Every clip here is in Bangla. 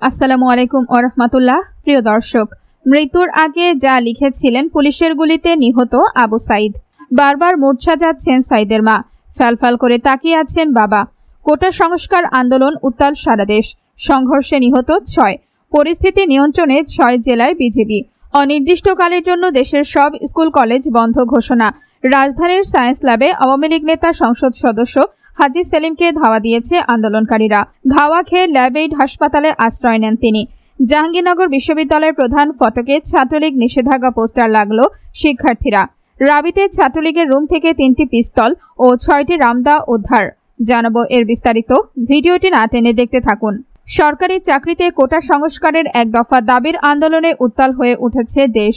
আসসালামু আলাইকুম ওরহমাতুল্লাহ প্রিয় দর্শক। মৃত্যুর আগে যা লিখেছিলেন পুলিশের গুলিতে নিহত আবু সাইদ। বারবার মূর্ছা যাচ্ছেন সাইদের মা। ফালফাল করে তাকিয়ে আছেন বাবা। কোটা সংস্কার আন্দোলন উত্তাল সারা দেশ। সংঘর্ষে নিহত ছয়। পরিস্থিতি নিয়ন্ত্রণে ছয় জেলায় বিজেপি। অনির্দিষ্টকালের জন্য দেশের সব স্কুল কলেজ বন্ধ ঘোষণা। রাজধানীর সায়েন্স ল্যাবে আওয়ামী লীগ নেতা সংসদ সদস্য হাজি সেলিমকে ধাওয়া দিয়েছে আন্দোলনকারীরা। ধাওয়া খেয়ে ল্যাবেইড হাসপাতালে আশ্রয় নেন তিনি। জাহাঙ্গীরনগর বিশ্ববিদ্যালয়ের প্রধান ফটকে ছাত্রলীগ নিষেধাজ্ঞা পোস্টার লাগল শিক্ষার্থীরা। রাবিতে ছাত্রলীগের রুম থেকে তিনটি পিস্তল ও ছয়টি রামদা উদ্ধার। জানাব এর বিস্তারিত। ভিডিওটি না টেনে দেখতে থাকুন। সরকারি চাকরিতে কোটা সংস্কারের এক দফা দাবির আন্দোলনে উত্তাল হয়ে উঠেছে দেশ।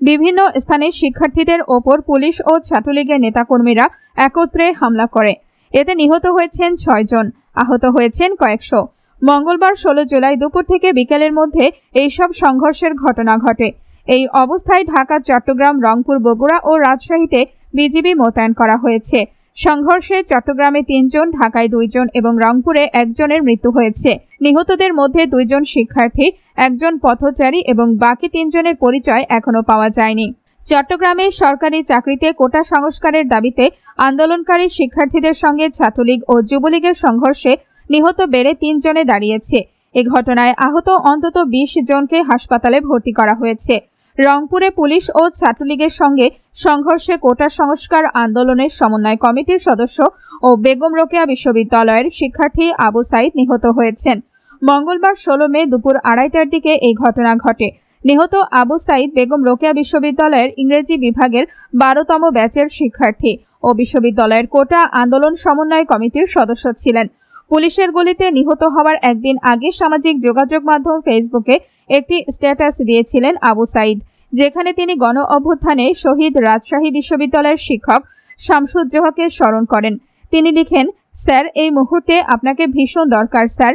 বিভিন্ন স্থানে শিক্ষার্থীদের ওপর পুলিশ ও ছাত্রলীগের নেতাকর্মীরা একত্রে হামলা করে। এতে নিহত হয়েছেন ছয়জন আহত হয়েছেন কয়েকশো। মঙ্গলবার ষোলো জুলাই দুপুর থেকে বিকেলের মধ্যে এইসব সংঘর্ষের ঘটনা ঘটে। এই অবস্থায় ঢাকা, চট্টগ্রাম, রংপুর, বগুড়া ও রাজশাহীতে বিজিবি মোতায়েন করা হয়েছে। সংঘর্ষে চট্টগ্রামে তিনজন, ঢাকায় দুইজন এবং রংপুরে একজনের মৃত্যু হয়েছে। নিহতদের মধ্যে দুইজন শিক্ষার্থী, একজন পথচারী এবং বাকি তিনজনের পরিচয় এখনও পাওয়া যায়নি। চট্টগ্রামে সরকারি চাকরিতে কোটা সংস্কারের দাবিতে আন্দোলনকারী শিক্ষার্থীদের সঙ্গে ছাত্রলীগ ও যুবলীগের সংঘর্ষে নিহত বেড়ে তিনজনে দাঁড়িয়েছে। এ ঘটনায় আহত অন্তত বিশ জনকে হাসপাতালে ভর্তি করা হয়েছে। রংপুরে পুলিশ ও ছাত্রলীগের সঙ্গে সংঘর্ষে কোটা সংস্কার আন্দোলনের সমন্বয় কমিটির সদস্য ও বেগম রোকেয়া বিশ্ববিদ্যালয়ের শিক্ষার্থী আবু সাইদ নিহত হয়েছেন। মঙ্গলবার ষোলো মে দুপুর আড়াইটার দিকে এই ঘটনা ঘটে। নিহত আবু সাইদ বেগম রোকেয়া বিশ্ববিদ্যালয়ের ইংরেজি বিভাগের বারোতম ব্যাচের শিক্ষার্থী ও বিশ্ববিদ্যালয়ের কোটা আন্দোলন সমন্বয় কমিটির সদস্য ছিলেন। পুলিশের গুলিতে নিহত হওয়ার একদিন আগে সামাজিক যোগাযোগ মাধ্যম ফেসবুকে একটি স্ট্যাটাস দিয়েছিলেন আবু সাইদ, যেখানে তিনি গণ অভ্যুত্থানে শহীদ রাজশাহী বিশ্ববিদ্যালয়ের শিক্ষক শামসুজ্জোহাকে স্মরণ করেন। তিনি লিখেন, স্যার, এই মুহূর্তে আপনাকে ভীষণ দরকার, স্যার।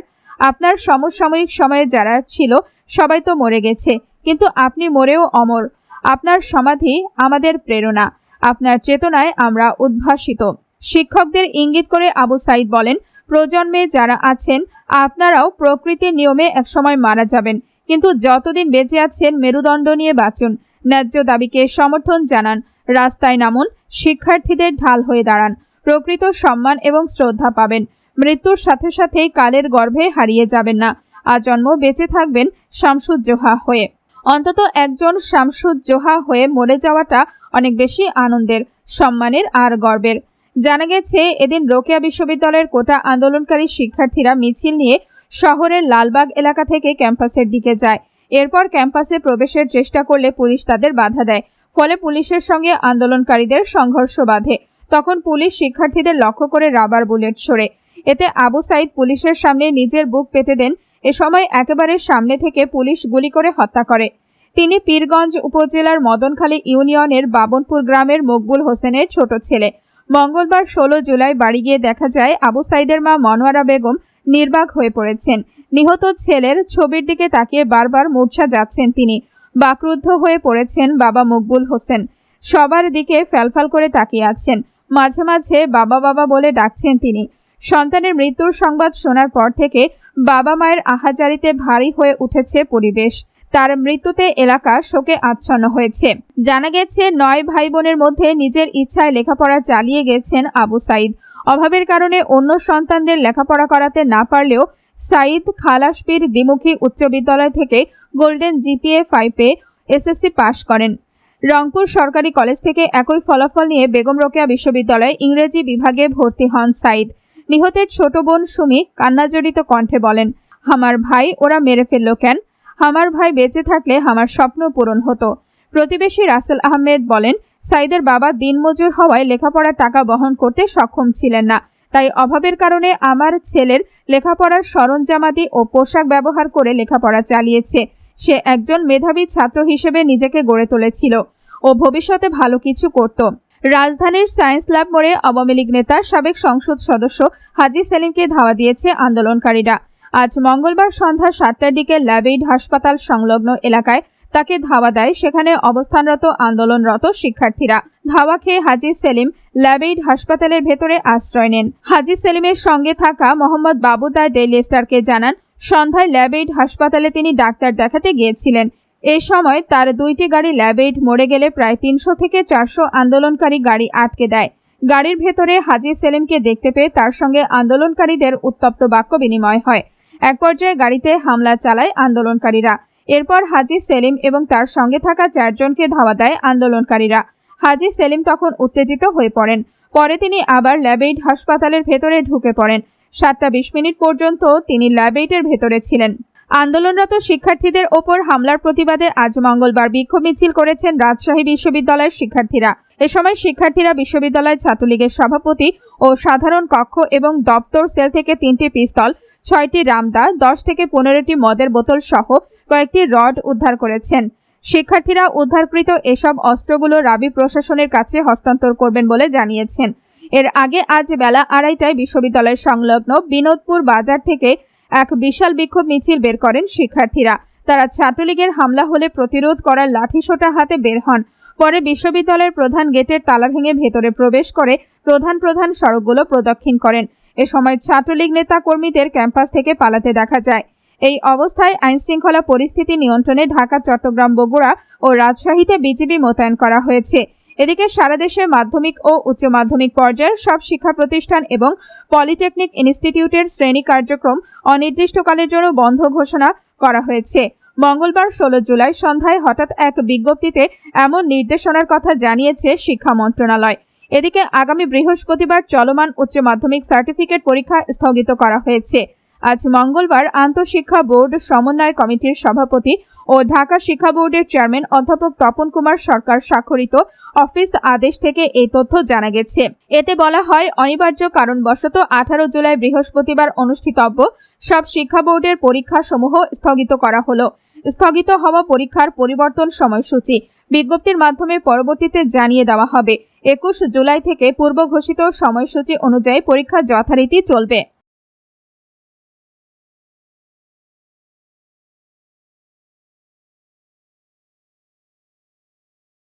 আপনার সমসাময়িক সময়ে যারা ছিল, সবাই তো মরে গেছে। কিন্তু আপনি মরেও অমর। আপনার সমাধি আমাদের প্রেরণা। আপনার চেতনায় আমরা উদ্ভাসিত। শিক্ষকদের ইঙ্গিত করে আবু সাইদ বলেন, প্রজন্মে যারা আছেন, আপনারাও প্রকৃতির নিয়মে একসময় মারা যাবেন। কিন্তু যতদিন বেঁচে আছেন, মেরুদণ্ড নিয়ে বাঁচুন। ন্যায্য দাবিকে সমর্থন জানান। রাস্তায় নামুন। শিক্ষার্থীদের ঢাল হয়ে দাঁড়ান। প্রকৃত সম্মান এবং শ্রদ্ধা পাবেন। মৃত্যুর সাথে সাথেই কালের গর্ভে হারিয়ে যাবেন না। আজন্ম বেঁচে থাকবেন শামসুজ্জোহা হয়ে। অন্তত একজন শামসুজ্জোহা হয়ে মরে যাওয়াটা অনেক বেশি আনন্দের, সম্মানের আর গর্বের। জানা গেছে, এদিন রোকেয়া বিশ্ববিদ্যালয়ের কোটা আন্দোলনকারী শিক্ষার্থীরা মিছিল নিয়ে শহরের লালবাগ এলাকা থেকে ক্যাম্পাসের দিকে যায়। এরপর ক্যাম্পাসে প্রবেশের চেষ্টা করলে পুলিশ তাদের বাধা দেয়। ফলে পুলিশের সঙ্গে আন্দোলনকারীদের সংঘর্ষ বাধে। তখন পুলিশ শিক্ষার্থীদের লক্ষ্য করে রাবার বুলেট ছোড়ে। এতে আবু সাইদ পুলিশের সামনে নিজের বুক পেতে দেন এ সময় একেবারে সামনে থেকে পুলিশ গুলি করে হত্যা করে। তিনি পীরগঞ্জ উপজেলার মদনখালী ইউনিয়নের বাবনপুর গ্রামের মকবুল হোসেনের ছোট ছেলে। মঙ্গলবার ষোলো জুলাই বাড়ি গিয়ে দেখা যায়, আবু সাইদের মা মনোয়ারা বেগম নির্বাক হয়ে পড়েছেন। নিহত ছেলের ছবির দিকে তাকিয়ে বারবার মূর্ছা যাচ্ছেন তিনি। বাকরুদ্ধ হয়ে পড়েছেন বাবা মকবুল হোসেন। সবার দিকে ফ্যালফাল করে তাকিয়ে আছেন। মাঝে মাঝে বাবা বাবা বলে ডাকছেন তিনি। সন্তানের মৃত্যুর সংবাদ শোনার পর থেকে বাবা মায়ের আহাজারিতে ভারী হয়ে উঠেছে পরিবেশ। তার মৃত্যুতে এলাকা শোকে আচ্ছন্ন হয়েছে। জানা গেছে, নয় ভাই বোনের মধ্যে নিজের ইচ্ছায় লেখাপড়া চালিয়ে গেছেন আবু সাইদ। অভাবের কারণে অন্য সন্তানদের লেখাপড়া করাতে না পারলেও সাইদ খালাসপীর দ্বিমুখী উচ্চ বিদ্যালয় থেকে গোল্ডেন জিপিএ ফাইভে এসএসসি পাশ করেন। রংপুর সরকারি কলেজ থেকে একই ফলাফল নিয়ে বেগম রোকেয়া বিশ্ববিদ্যালয়ে ইংরেজি বিভাগে ভর্তি হন সাইদ। নিহতের ছোট বোন সুমি কান্নাজড়িত কণ্ঠে বলেন, আমার ভাই ওরা মেরে ফেলল কেন? আমার ভাই বেঁচে থাকলে আমার স্বপ্ন পূরণ হতো। প্রতিবেশী রাসেল আহমেদ বলেন, সাইদের বাবা দিনমজুর হওয়ায় লেখাপড়ার টাকা বহন করতে সক্ষম ছিলেন না। তাই অভাবের কারণে আমার ছেলের লেখাপড়ার সরঞ্জামাদি ও পোশাক ব্যবহার করে লেখাপড়া চালিয়েছে। সে একজন মেধাবী ছাত্র হিসেবে নিজেকে গড়ে তুলেছিল। ও ভবিষ্যতে ভালো কিছু করত। রাজধানীর সায়েন্স ল্যাব মোড়ে আওয়ামী লীগ নেতা সাবেক সংসদ সদস্য হাজি সেলিমকে ধাওয়া দিয়েছে আন্দোলনকারীরা। আজ মঙ্গলবার সন্ধ্যা সাতটার দিকে ল্যাবেইড হাসপাতাল সংলগ্ন এলাকায় তাকে ধাওয়া দেয় সেখানে অবস্থানরত আন্দোলনরত শিক্ষার্থীরা। ধাওয়া খেয়ে হাজি সেলিম ল্যাবেইড হাসপাতালের ভেতরে আশ্রয় নেন। হাজি সেলিমের সঙ্গে থাকা মোহাম্মদ বাবুদার ডেইলি স্টারকে জানান, সন্ধ্যায় ল্যাবেইড হাসপাতালে তিনি ডাক্তার দেখাতে গিয়েছিলেন। এ সময় তার দুইটি গাড়ি ল্যাবেইড মরে গেলে প্রায় তিনশো থেকে চারশো আন্দোলনকারী গাড়ি আটকে দেয়। গাড়ির ভেতরে হাজি সেলিমকে দেখতে পেয়ে তার সঙ্গে আন্দোলনকারীদের উত্তপ্ত বাক্য বিনিময় হয়। এক পর্যায়ে গাড়িতে হামলা চালায় আন্দোলনকারীরা। এরপর হাজি সেলিম এবং তার সঙ্গে থাকা চারজনকে ধাওয়া দেয় আন্দোলনকারীরা। হাজি সেলিম তখন উত্তেজিত হয়ে পড়েন। পরে তিনি আবার ল্যাবেইড হাসপাতালের ভেতরে ঢুকে পড়েন। সাতটা বিশ মিনিট পর্যন্ত তিনি ল্যাবেইটের ভেতরে ছিলেন। আন্দোলনরত শিক্ষার্থীদের ওপর হামলার প্রতিবাদে আজ মঙ্গলবার বিক্ষোভ মিছিল করেছেন রাজশাহী বিশ্ববিদ্যালয়ের শিক্ষার্থীরা। এ সময় শিক্ষার্থীরা বিশ্ববিদ্যালয় ছাত্রলীগের সভাপতি ও সাধারণ কক্ষ এবং দপ্তর সেল থেকে তিনটি পিস্তল, ছয়টি রামদা, দশ থেকে পনেরোটি মদের বোতল সহ কয়েকটি রড উদ্ধার করেছেন। শিক্ষার্থীরা উদ্ধারকৃত এসব অস্ত্রগুলো রাবি প্রশাসনের কাছে হস্তান্তর করবেন বলে জানিয়েছেন। এর আগে আজ বেলা আড়াইটায় বিশ্ববিদ্যালয় সংলগ্ন বিনোদপুর বাজার থেকে এক বিশাল বিক্ষোভ মিছিল বের করেন শিক্ষার্থীরা। তারা ছাত্রলীগের হামলা হলে প্রতিরোধ করার লাঠিসোঁটা হাতে বের হন। পরে বিশ্ববিদ্যালয়ের প্রধান গেটের তালা ভেঙে ভেতরে প্রবেশ করে প্রধান প্রধান সড়কগুলো প্রদক্ষিণ করেন। এ সময় ছাত্রলীগ নেতা কর্মীদের ক্যাম্পাস থেকে পালাতে দেখা যায়। এই অবস্থায় আইনশৃঙ্খলা পরিস্থিতি নিয়ন্ত্রণে ঢাকা, চট্টগ্রাম, বগুড়া ও রাজশাহীতে বিজিবি মোতায়েন করা হয়েছে। এদিকে সারা দেশে মাধ্যমিক ও উচ্চ মাধ্যমিক পর্যায়ের সব শিক্ষা প্রতিষ্ঠান এবং পলিটেকনিক ইনস্টিটিউটের শ্রেণি কার্যক্রম অনির্দিষ্টকালের জন্য বন্ধ ঘোষণা করা হয়েছে। মঙ্গলবার ষোলো জুলাই সন্ধ্যায় হঠাৎ এক বিজ্ঞপ্তিতে এমন নির্দেশনার কথা জানিয়েছে শিক্ষা মন্ত্রণালয়। এদিকে আগামী বৃহস্পতিবার চলমান উচ্চ মাধ্যমিক সার্টিফিকেট পরীক্ষা স্থগিত করা হয়েছে। আজ মঙ্গলবার আন্তঃশিক্ষা বোর্ড সমন্বয় কমিটির সভাপতি ও ঢাকা শিক্ষা বোর্ডের চেয়ারম্যান অধ্যাপক তপন কুমার সরকার স্বাক্ষরিত অফিস আদেশ থেকে এই তথ্য জানা গেছে। এতে বলা হয়, অনিবার্য কারণবশত আঠারো জুলাই বৃহস্পতিবার অনুষ্ঠিতব্য সব শিক্ষা বোর্ডের পরীক্ষা সমূহ স্থগিত করা হলো। স্থগিত হওয়া পরীক্ষার পরিবর্তন সময়সূচি বিজ্ঞপ্তির মাধ্যমে পরবর্তীতে জানিয়ে দেওয়া হবে। একুশ জুলাই থেকে পূর্ব ঘোষিত সময়সূচি অনুযায়ী পরীক্ষা যথারীতি চলবে।